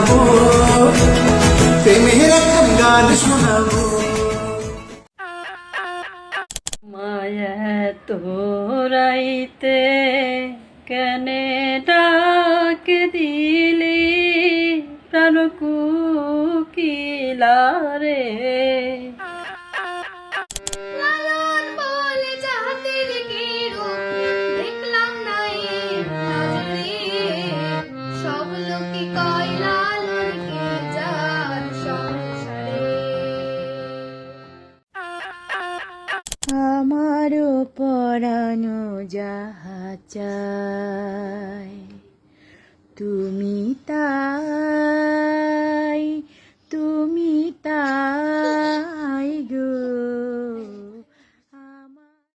শোনাবো। প্রেমের এখন গান শোনাবো। মায়া তোরাইতে কেনে ডাক দিলি প্রাণ কুকিলা রে আমারও পরানো যাহা চাই তুমি তাই তুমি তাই।